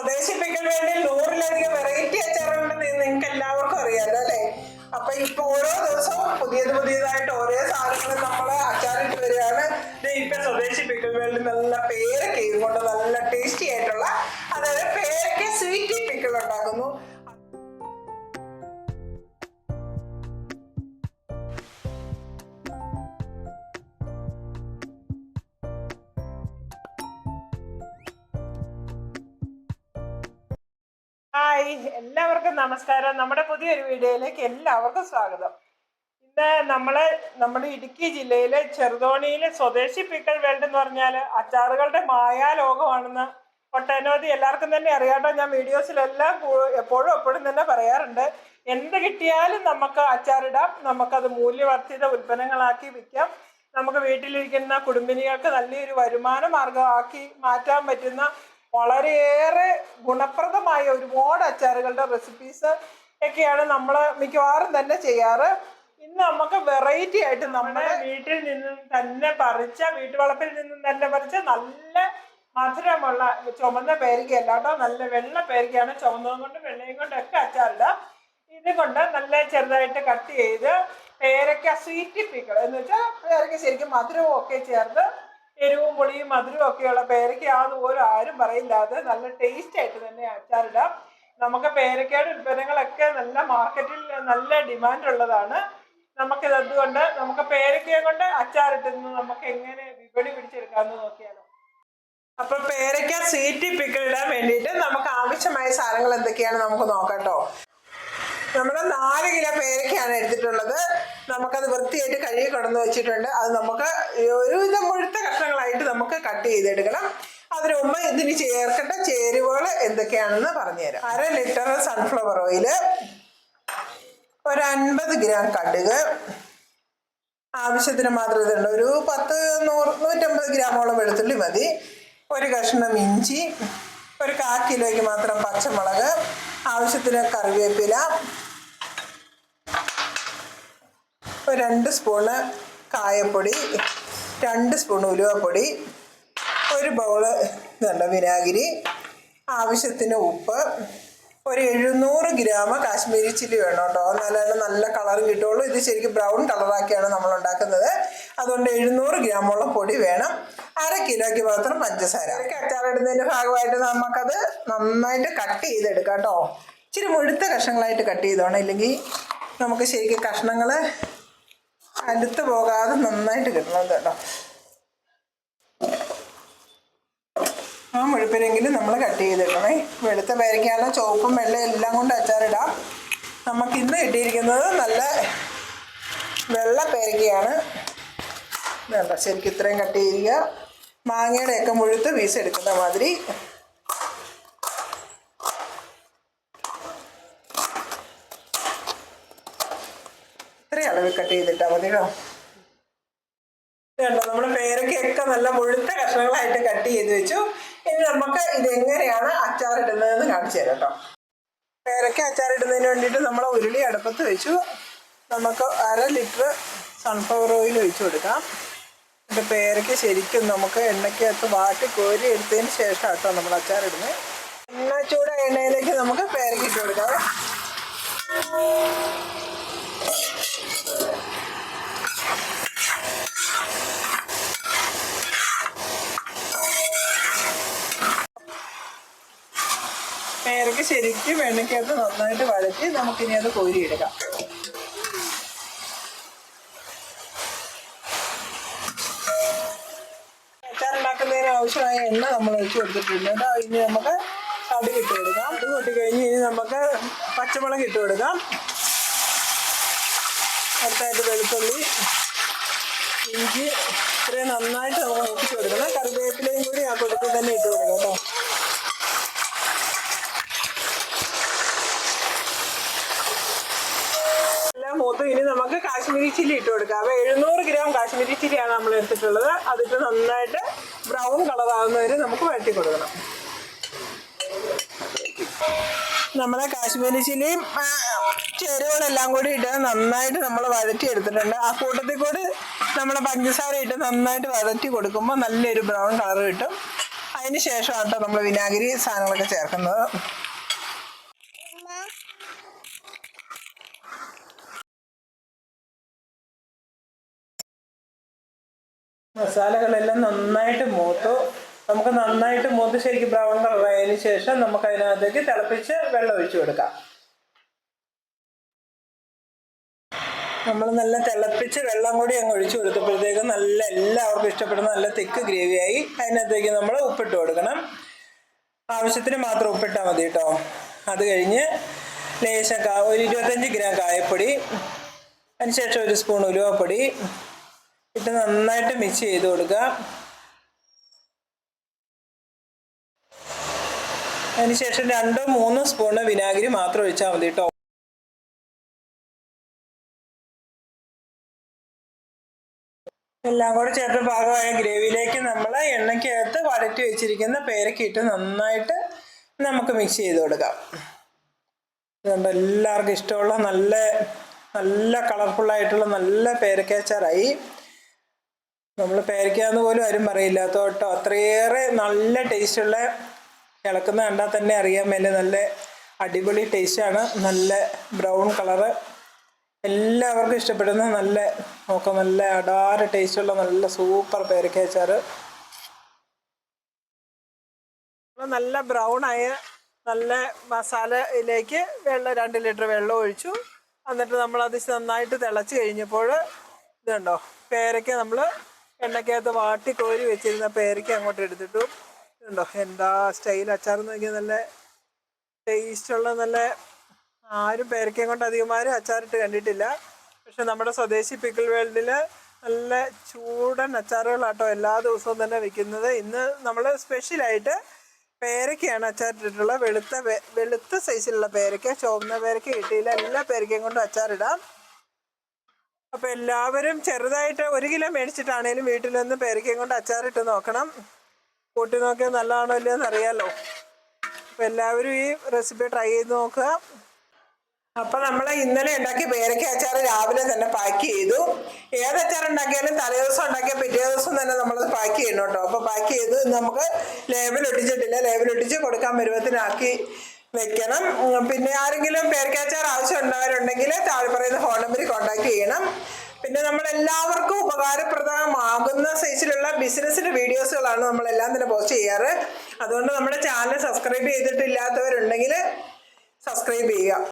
സ്വദേശി പിക്കൽ വേണ്ടി നൂറിലധികം ഹായ്. എല്ലാവർക്കും നമസ്കാരം. നമ്മുടെ പുതിയൊരു വീഡിയോയിലേക്ക് എല്ലാവർക്കും സ്വാഗതം. ഇന്ന് നമ്മളെ നമ്മുടെ ഇടുക്കി ജില്ലയിലെ ചെറുതോണിയിലെ സ്വദേശി പിക്കൽ വേൾഡ് എന്ന് പറഞ്ഞാൽ അച്ചാറുകളുടെ മായാലോകമാണെന്ന് ഒട്ടനവധി എല്ലാവർക്കും തന്നെ അറിയാട്ടോ. ഞാൻ വീഡിയോസിലെല്ലാം എപ്പോഴും എപ്പോഴും തന്നെ പറയാറുണ്ട്. എന്ത് കിട്ടിയാലും നമുക്ക് അച്ചാറിടാം. നമുക്കത് മൂല്യവർദ്ധിത ഉൽപ്പന്നങ്ങളാക്കി വിൽക്കാം. നമുക്ക് വീട്ടിലിരിക്കുന്ന കുടുംബിനികൾക്ക് നല്ലൊരു വരുമാന മാർഗമാക്കി മാറ്റാൻ പറ്റുന്ന വളരെയേറെ ഗുണപ്രദമായ ഒരുപാട് അച്ചാറുകളുടെ റെസിപ്പീസ് ഒക്കെയാണ് നമ്മൾ മിക്കവാറും തന്നെ ചെയ്യാറ്. ഇന്ന് നമുക്ക് വെറൈറ്റി ആയിട്ട് നമ്മുടെ വീട്ടിൽ നിന്നും തന്നെ പറിച്ച വീട്ടുവളപ്പിൽ നിന്നും തന്നെ പറിച്ച നല്ല മധുരമുള്ള ചുമന്ന പേരിക്കയല്ല കേട്ടോ. നല്ല വെള്ള പേരിക്കയാണ്. ചുമന്നതും കൊണ്ട് വെള്ളയും കൊണ്ടൊക്കെ അച്ചാറിടാം ഇത് കൊണ്ട് നല്ല ചെറുതായിട്ട് കട്ട് ചെയ്ത് പേരക്ക സ്വീറ്റ് പിക്കിൾ എന്ന് വെച്ചാൽ പേരക്ക ശരിക്കും മധുരവും ഒക്കെ ചേർത്ത് എരിവും പുളിയും മധുരവും ഒക്കെയുള്ള പേരക്കയാണെന്ന് പോലും ആരും പറയില്ലാതെ നല്ല ടേസ്റ്റ് ആയിട്ട് തന്നെ അച്ചാറിടാം നമുക്ക് പേരക്കയുടെ ഉൽപ്പന്നങ്ങളൊക്കെ നല്ല മാർക്കറ്റിൽ നല്ല ഡിമാൻഡ് ഉള്ളതാണ്. നമുക്കിത് അതുകൊണ്ട് നമുക്ക് പേരക്കയെ കൊണ്ട് അച്ചാറിട്ടുന്നത് നമുക്ക് എങ്ങനെ വിപണി പിടിച്ചെടുക്കാമെന്ന് നോക്കിയാലോ. അപ്പൊ പേരക്ക സീറ്റ് പിക്കിളിടാൻ വേണ്ടിയിട്ട് നമുക്ക് ആവശ്യമായ സാധനങ്ങൾ എന്തൊക്കെയാണ് നമുക്ക് നോക്കാട്ടോ നമ്മൾ നാല് കിലോ പേരക്കയാണ് എടുത്തിട്ടുള്ളത്. നമുക്കത് വൃത്തിയായിട്ട് കഴുകി കടന്ന് വെച്ചിട്ടുണ്ട്. അത് നമുക്ക് ഒരുവിധം മുഴുത്ത കഷ്ണങ്ങളായിട്ട് നമുക്ക് കട്ട് ചെയ്തെടുക്കണം. അതിനു മുമ്പ് ഇതിന് ചേർക്കേണ്ട ചേരുവകൾ എന്തൊക്കെയാണെന്ന് പറഞ്ഞുതരാം. അര ലിറ്റർ സൺഫ്ലവർ ഓയിൽ ഒരു അൻപത് ഗ്രാം കടുക് ആവശ്യത്തിന് മാത്രം ഇതുണ്ട്. ഒരു പത്ത് നൂറ് നൂറ്റമ്പത് ഗ്രാമോളം വെളുത്തുള്ളി മതി. ഒരു കഷ്ണം ഇഞ്ചി ഒരു കാ കിലോയ്ക്ക് മാത്രം പച്ചമുളക് ആവശ്യത്തിന് കറിവേപ്പില. രണ്ട് സ്പൂണ് കായപ്പൊടി രണ്ട് സ്പൂൺ ഉലുവപ്പൊടി ഒരു ബൗൾ നല്ല വിനാഗിരി ആവശ്യത്തിന് ഉപ്പ് ഒരു എഴുന്നൂറ് ഗ്രാം കാശ്മീരി ചില്ലി വേണം കേട്ടോ. എന്നാലാണ് നല്ല കളർ കിട്ടുള്ളൂ ഇത് ശരിക്കും ബ്രൗൺ കളറാക്കിയാണ് നമ്മൾ ഉണ്ടാക്കുന്നത്. അതുകൊണ്ട് എഴുന്നൂറ് ഗ്രാമോളം പൊടി വേണം. അര കിലോയ്ക്ക് മാത്രം പഞ്ചസാര. അച്ചാറിടുന്നതിന്റെ ഭാഗമായിട്ട് നമുക്കത് നന്നായിട്ട് കട്ട് ചെയ്തെടുക്കാം കേട്ടോ. ഇച്ചിരി മുഴുത്ത കഷ്ണങ്ങളായിട്ട് കട്ട് ചെയ്തോണം. ഇല്ലെങ്കിൽ നമുക്ക് ശരിക്കും കഷ്ണങ്ങൾ അടുത്ത് പോകാതെ നന്നായിട്ട് കിട്ടണം കേട്ടോ. ആ മുഴുപ്പിനെങ്കിലും നമ്മൾ കട്ട് ചെയ്തിടണേ. വെളുത്ത പേരയ്ക്കാണ് ചുവപ്പും വെള്ളയും എല്ലാം കൊണ്ട് അച്ചാറിടാം നമുക്ക് ഇന്ന് കിട്ടിയിരിക്കുന്നത് നല്ല വെള്ള പേരയ്ക്കയാണ്. വേണ്ട ശരിക്കും ഇത്രയും കട്ട് ചെയ്യുക. മാങ്ങയുടെയൊക്കെ മുഴുത്ത് പീസ് എടുക്കുന്ന മാതിരി. ഇത്രയും അളവിൽ കട്ട് ചെയ്തിട്ടാൽ മതി കേട്ടോ. നമ്മുടെ പേരക്കയൊക്കെ നല്ല മുഴുത്ത കഷ്ണങ്ങളായിട്ട് കട്ട് ചെയ്ത് വെച്ചു. ഇനി നമുക്ക് ഇത് എങ്ങനെയാണ് അച്ചാറിടുന്നതെന്ന് കാണിച്ചു തരാം കേട്ടോ. പേരക്ക അച്ചാറിടുന്നതിന് വേണ്ടിയിട്ട് നമ്മൾ ഉരുളി അടുപ്പത്ത് വെച്ചു. നമുക്ക് അര ലിറ്റർ സൺഫ്ലവർ ഓയിൽ ഒഴിച്ചു കൊടുക്കാം. പേരയ്ക്ക് ശരിക്കും നമുക്ക് എണ്ണയ്ക്കകത്ത് വാട്ടി കോരി എടുത്തതിന് ശേഷം കേട്ടോ നമ്മൾ അച്ചാറിടുന്നത് എണ്ണ ചൂട എണ്ണയിലേക്ക് നമുക്ക് പേരയ്ക്ക് ഇട്ട് കൊടുക്കാം. പേരയ്ക്ക് ശരിക്കും എണ്ണയ്ക്കകത്ത് നന്നായിട്ട് വഴറ്റി നമുക്കിനി അത് കോരിയെടുക്കാം. ആവശ്യമായ എണ്ണ നമ്മൾ ഒഴിച്ചു കൊടുത്തിട്ടുണ്ട്. കേട്ടോ ഇനി നമുക്ക് കടി ഇട്ട് കൊടുക്കാം. അത് കൂട്ടി കഴിഞ്ഞ് ഇനി നമുക്ക് പച്ചമുളക് ഇട്ട് കൊടുക്കാം. അടുത്തായിട്ട് വെളുത്തുള്ളി ഇഞ്ചി ഇത്രയും നന്നായിട്ട് നമ്മൾ നോക്കിച്ച് കൊടുക്കണം. കറിവേപ്പിലയും കൂടി ആ കൊടുത്തിൽ തന്നെ ഇട്ട് കൊടുക്കാം കേട്ടോ. ഇനി നമുക്ക് കാശ്മീരി ചില്ലി ഇട്ട് കൊടുക്കാം. അപ്പോൾ എഴുന്നൂറ് ഗ്രാം കാശ്മീരി ചില്ലിയാണ് നമ്മൾ എടുത്തിട്ടുള്ളത്. അതിട്ട് നന്നായിട്ട് ബ്രൗൺ കളറാകുന്നവരെ നമുക്ക് വഴറ്റി കൊടുക്കണം. നമ്മളെ കാശ്മീരി ചില്ലിയും ചേരുവകളെല്ലാം കൂടി ഇട്ട് നന്നായിട്ട് നമ്മൾ വഴറ്റി എടുത്തിട്ടുണ്ട്. ആ കൂട്ടത്തിൽ കൂടി നമ്മൾ പഞ്ചസാര ഇട്ട് നന്നായിട്ട് വഴറ്റി കൊടുക്കുമ്പോൾ നല്ലൊരു ബ്രൗൺ കളർ കിട്ടും. അതിന് ശേഷമാണ് നമ്മൾ വിനാഗിരി സാധനങ്ങളൊക്കെ ചേർക്കുന്നത്. മസാലകളെല്ലാം നന്നായിട്ട് മൂത്തു. നമുക്ക് നന്നായിട്ട് മൂത്ത് ശരിക്കും ബ്രൗൺ കളറായതിനു ശേഷം നമുക്ക് അതിനകത്തേക്ക് തിളപ്പിച്ച് വെള്ളം ഒഴിച്ചു കൊടുക്കാം. നമ്മൾ നല്ല തിളപ്പിച്ച് വെള്ളം കൂടി അങ്ങ് ഒഴിച്ചു കൊടുത്തപ്പോഴത്തേക്ക് നല്ല എല്ലാവർക്കും ഇഷ്ടപ്പെടുന്ന നല്ല തിക്ക് ഗ്രേവിയായി അതിനകത്തേക്ക് നമ്മൾ ഉപ്പിട്ട് കൊടുക്കണം. ആവശ്യത്തിന് മാത്രം ഉപ്പിട്ടാൽ മതി കേട്ടോ അത് കഴിഞ്ഞ് ലേശം ഒരു ഇരുപത്തഞ്ച് ഗ്രാം കായപ്പൊടി അതിനുശേഷം ഒരു സ്പൂൺ ഉലുവപ്പൊടി ഇട്ട് നന്നായിട്ട് മിക്സ് ചെയ്ത് കൊടുക്കുക അതിനുശേഷം രണ്ടോ മൂന്നോ സ്പൂണ് വിനാഗിരി മാത്രം ഒഴിച്ചാൽ മതി കേട്ടോ എല്ലാം കൂടെ ചേർത്ത് പാകമായ ഗ്രേവിയിലേക്ക് നമ്മൾ എണ്ണയ്ക്കകത്ത് വരട്ടി വെച്ചിരിക്കുന്ന പേരക്കിട്ട് നന്നായിട്ട് നമുക്ക് മിക്സ് ചെയ്ത് കൊടുക്കാം. ഇതുകൊണ്ട് എല്ലാവർക്കും ഇഷ്ടമുള്ള നല്ല നല്ല കളർഫുള്ളായിട്ടുള്ള നല്ല പേരക്കച്ചാറായി നമ്മൾ പേരയ്ക്കാന്ന് പോലും ആരും പറയില്ല. തോട്ടോ അത്രയേറെ നല്ല ടേസ്റ്റുള്ള ഇളക്കുന്ന കണ്ടാൽ തന്നെ അറിയാൻ മേലെ നല്ല അടിപൊളി ടേസ്റ്റാണ്. നല്ല ബ്രൗൺ കളറ്. എല്ലാവർക്കും ഇഷ്ടപ്പെടുന്ന നല്ല നോക്കാം നല്ല അടാറ് ടേസ്റ്റുള്ള നല്ല സൂപ്പർ പേരക്കച്ചാറ് നല്ല ബ്രൗൺ ആയ നല്ല മസാലയിലേക്ക് വെള്ളം രണ്ട് ലിറ്റർ വെള്ളം ഒഴിച്ചു. എന്നിട്ട് നമ്മൾ അത് നന്നായിട്ട് തിളച്ച് കഴിഞ്ഞപ്പോൾ ഇതുണ്ടോ പേരയ്ക്ക നമ്മൾ എണ്ണയ്ക്കകത്ത് വാട്ടി കോരി വെച്ചിരുന്ന പേരയ്ക്ക് അങ്ങോട്ട് എടുത്തിട്ടു. ഉണ്ടോ എന്താ സ്റ്റൈൽ? അച്ചാർ നോക്കിയാൽ നല്ല ടേസ്റ്റുള്ള നല്ല ആരും പേരയ്ക്കയും കൊണ്ട് അധികം ആരും അച്ചാറിട്ട് കണ്ടിട്ടില്ല. പക്ഷെ നമ്മുടെ സ്വദേശി പിക്കിൾ വേൾഡിൽ നല്ല ചൂടൻ അച്ചാറുകളാട്ടോ എല്ലാ ദിവസവും തന്നെ വെക്കുന്നത്. ഇന്ന് നമ്മൾ സ്പെഷ്യലായിട്ട് പേരയ്ക്കയാണ് അച്ചാറിട്ടിട്ടുള്ളത്. വെളുത്ത വെളുത്ത സൈസിലുള്ള പേരയ്ക്ക. ചുവന്ന പേരയ്ക്ക കിട്ടിയില്ല. എല്ലാ പേരയ്ക്കയും കൊണ്ടും അച്ചാറിടാം. അപ്പോൾ എല്ലാവരും ചെറുതായിട്ട് ഒരു കിലോ മേടിച്ചിട്ടാണേലും വീട്ടിൽ നിന്ന് പേരയ്ക്കയും കൊണ്ട് അച്ചാറിട്ട് നോക്കണം. കൂട്ടി നോക്കിയാൽ നല്ലതാണോ ഇല്ലയോ അറിയാലോ. അപ്പോൾ എല്ലാവരും ഈ റെസിപ്പി ട്രൈ ചെയ്ത് നോക്കുക. അപ്പൊ നമ്മൾ ഇന്നലെ ഉണ്ടാക്കിയ പേരക്ക അച്ചാർ രാവിലെ തന്നെ പാക്ക് ചെയ്തു. ഏത് അച്ചാർ ഉണ്ടാക്കിയാലും തലേദിവസം ഉണ്ടാക്കിയ പിറ്റേ ദിവസം തന്നെ നമ്മളത് പാക്ക് ചെയ്യണം കേട്ടോ. അപ്പൊ പാക്ക് ചെയ്ത് നമുക്ക് ലേബൽ ഒട്ടിച്ചിട്ടില്ല. ലേബൽ ഒട്ടിച്ച് കൊടുക്കാൻ പരുവത്തിനാക്കി വെക്കണം. പിന്നെ ആരെങ്കിലും പേരക്കാച്ചാർ ആവശ്യം ഉണ്ടാവരുണ്ടെങ്കിൽ താഴെ പറയുന്ന ഫോൺ നമ്പറിൽ കോൺടാക്ട് ചെയ്യണം. പിന്നെ നമ്മൾ എല്ലാവർക്കും ഉപകാരപ്രദമാകുന്ന സൈസിലുള്ള ബിസിനസ്സിന്റെ വീഡിയോസുകളാണ് നമ്മളെല്ലാം തന്നെ പോസ്റ്റ് ചെയ്യാറ്. അതുകൊണ്ട് നമ്മുടെ ചാനൽ സബ്സ്ക്രൈബ് ചെയ്തിട്ടില്ലാത്തവരുണ്ടെങ്കിൽ സബ്സ്ക്രൈബ് ചെയ്യുക.